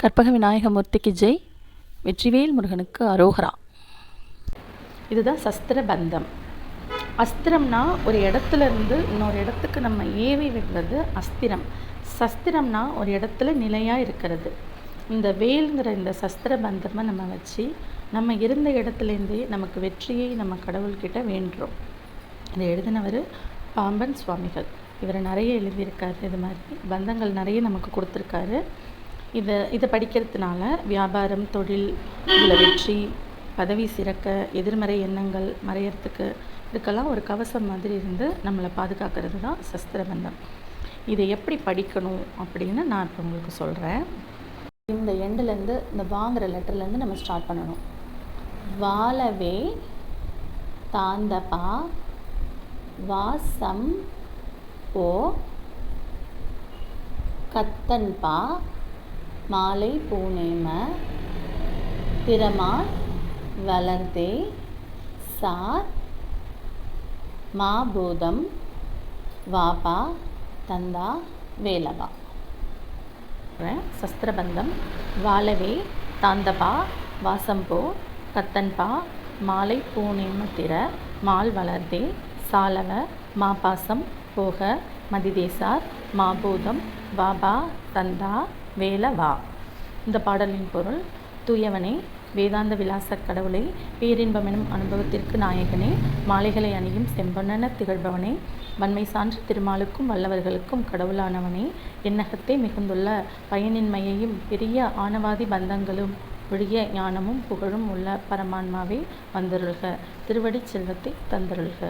கற்பக விநாயகமூர்த்திக்கு ஜெய். வெற்றிவேல் முருகனுக்கு அரோகரா. இதுதான் சஸ்திர பந்தம். அஸ்திரம்னா ஒரு இடத்துல இருந்து இன்னொரு இடத்துக்கு நம்ம ஏவி விடுறது அஸ்திரம். சஸ்திரம்னா ஒரு இடத்துல நிலையாக இருக்கிறது. இந்த வேல்ங்கிற இந்த சஸ்திர பந்தமாக நம்ம வச்சு நம்ம இருந்த இடத்துலேருந்தே நமக்கு வெற்றியை நம்ம கடவுள்கிட்ட வேண்டுறோம். இதை எழுதினவர் பாம்பன் சுவாமிகள். இவர் நிறைய எழுதியிருக்காரு. இது மாதிரி பந்தங்கள் நிறைய நமக்கு கொடுத்துருக்காரு. இதை இதை படிக்கிறதுனால வியாபாரம் தொழில் இதில் வெற்றி பதவி சிறக்க எதிர்மறை எண்ணங்கள் மறையறதுக்கு இதுக்கெல்லாம் ஒரு கவசம் மாதிரி இருந்து நம்மளை பாதுகாக்கிறது தான் சஸ்திரபந்தம். இதை எப்படி படிக்கணும் அப்படின்னு நான் இப்போ உங்களுக்கு சொல்கிறேன் இந்த எண்டுலேருந்து இந்த வாங்குகிற லெட்டர்லேருந்து நம்ம ஸ்டார்ட் பண்ணணும். வாழவே தாந்தபா வாசம் ஓ கத்தன்பா மாலை பூனேம திறமால் வளர்தே சார் மாபூதம் வாபா தந்தா வேலவா. சஸ்திரபந்தம் வாழவே தாந்தபா வாசம்போ கத்தன்பா மாலை பூனேம திற மால் வளர்தே சாலவ மாபாசம் போக மதிதேசார் மாபூதம் வாபா தந்தா வேல வா. இந்த பாடலின் பொருள் தூயவனே வேதாந்த விலாச கடவுளை பேரின்பமெனும் அனுபவத்திற்கு நாயகனே மாலைகளை அணியும் செம்பொன்னென திகழ்பவனே வன்மை சான்று திருமாலுக்கும் வல்லவர்களுக்கும் கடவுளானவனே எண்ணகத்தை மிகுந்துள்ள பயனின்மையையும் பெரிய ஆணவாதி பந்தங்களும் ஒழிய ஞானமும் புகழும் உள்ள பரமான்மாவே வந்தருள்க. திருவடிச் செல்வத்தை தந்தருள்க.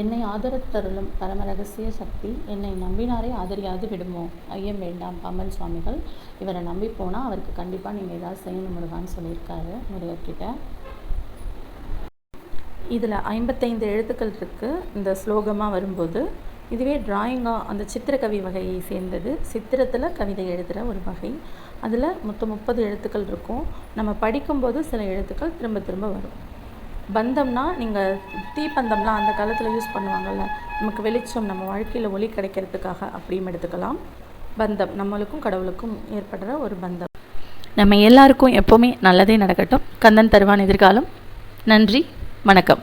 என்னை ஆதரத்தருளும் பரம ரகசிய சக்தி என்னை நம்பினாரே ஆதரியாது விடுமோ? ஐயம் வேண்டாம் பாம்பன் சுவாமிகள். இவரை நம்பி போனால் அவருக்கு கண்டிப்பாக நீங்கள் ஏதாவது செய்யணும் முருகான்னு சொல்லியிருக்காரு முருகர்கிட்ட. இதில் ஐம்பத்தைந்து எழுத்துக்கள் இருக்குது இந்த ஸ்லோகமாக வரும்போது இதுவே டிராயிங்காக அந்த சித்திரக்கவி வகையை சேர்ந்தது. சித்திரத்தில் கவிதை எழுதுகிற ஒரு வகை. அதில் மொத்தம் முப்பது எழுத்துக்கள் இருக்கும். நம்ம படிக்கும்போது சில எழுத்துக்கள் திரும்ப திரும்ப வரும். பந்தம்னா நீங்கள் தீப்பந்தம்லாம் அந்த காலத்தில் யூஸ் பண்ணுவாங்கள்ல நமக்கு வெளிச்சம் நம்ம வாழ்க்கையில் ஒளி கிடைக்கிறதுக்காக அப்படியும் எடுத்துக்கலாம். பந்தம் நம்மளுக்கும் கடவுளுக்கும் ஏற்படுற ஒரு பந்தம். நம்ம எல்லாருக்கும் எப்போவுமே நல்லதே நடக்கட்டும். கந்தன் தருவான் எதிர்காலம். நன்றி வணக்கம்.